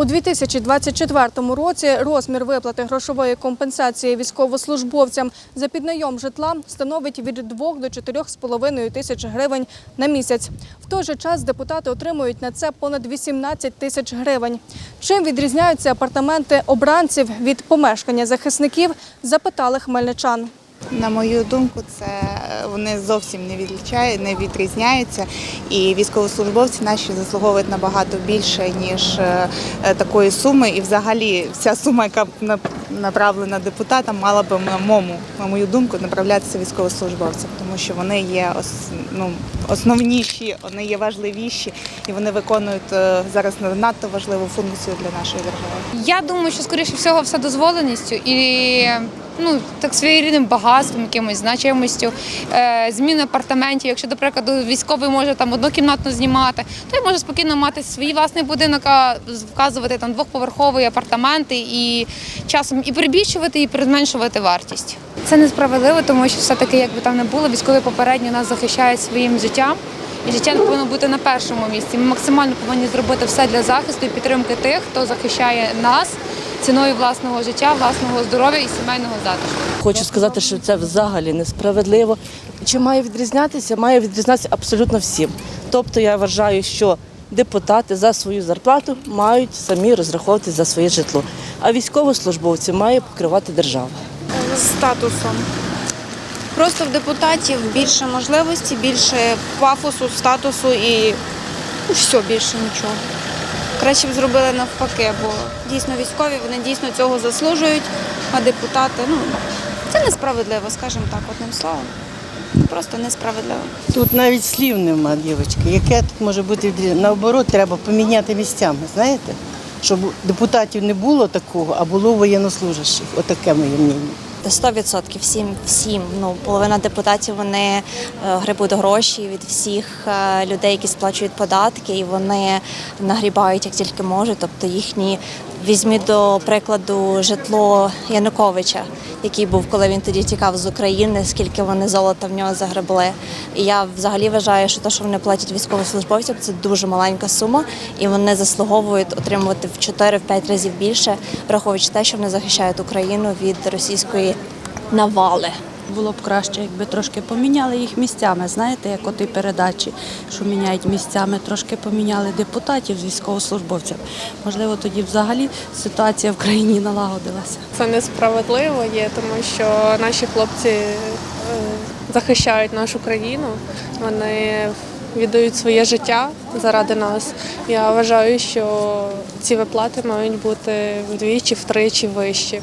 У 2024 році розмір виплати грошової компенсації військовослужбовцям за піднайом житла становить від 2 до 4,5 тисяч гривень на місяць. В той же час депутати отримують на це понад 18 тисяч гривень. Чим відрізняються апартаменти обранців від помешкання захисників, запитали хмельничан. На мою думку, це е, вони зовсім не відлічають, не відрізняються. І військовослужбовці наші заслуговують набагато більше ніж е, е, такої суми. І взагалі вся сума, яка на- направлена депутатам, мала би на мому, на мою думку, направлятися військовослужбовцям, тому що вони є ну, основніші, вони є важливіші і вони виконують зараз надто важливу функцію для нашої держави. Я думаю, що скоріше всього все дозволеністю і ну так своєрідним багатством, якимось значимостю, е, зміни апартаментів. Якщо, до прикладу, військовий може там однокімнатно знімати, то й може спокійно мати свій власний будинок, а вказувати там двохповерхові апартаменти і часом і перебільшувати, і зменшувати вартість. Це несправедливо, тому що все-таки, якби там не було, військові попередньо нас захищають своїм життям. І життя повинно бути на першому місці. Ми максимально повинні зробити все для захисту і підтримки тих, хто захищає нас ціною власного життя, власного здоров'я і сімейного затишку. Хочу сказати, що це взагалі несправедливо. Чи має відрізнятися? Має відрізнятися абсолютно всім. Тобто я вважаю, що депутати за свою зарплату мають самі розраховувати за своє житло, а військовослужбовці має покривати держава. статусом. Просто в депутатів більше можливості, більше пафосу, статусу і все, більше нічого. Краще б зробили навпаки, бо дійсно військові вони дійсно цього заслужують, а депутати, ну, це несправедливо, скажімо так, одним словом. Просто несправедливо. Тут навіть слів нема, дівчатки. Яке тут може бути? Наоборот, треба поміняти місцями, знаєте? Щоб депутатів не було такого, а було воєннослужащих. Отаке моє мнення. 100% всім, всім. Ну, половина депутатів вони е, грибуть гроші від всіх е, людей, які сплачують податки, і вони нагрібають як тільки можуть. Тобто їхні візьміть до прикладу житло Януковича, який був, коли він тоді тікав з України, скільки вони золота в нього загребли. І я взагалі вважаю, що те, що вони платять військовослужбовцям, це дуже маленька сума, і вони заслуговують отримувати в 4-5 разів більше, враховуючи те, що вони захищають Україну від російської навали. Було б краще, якби трошки поміняли їх місцями. Знаєте, як оті передачі, що міняють місцями, трошки поміняли депутатів з військовослужбовцями. Можливо, тоді взагалі ситуація в країні налагодилася. Це несправедливо є, тому що наші хлопці захищають нашу країну, вони віддають своє життя заради нас. Я вважаю, що ці виплати мають бути вдвічі, втричі вищі.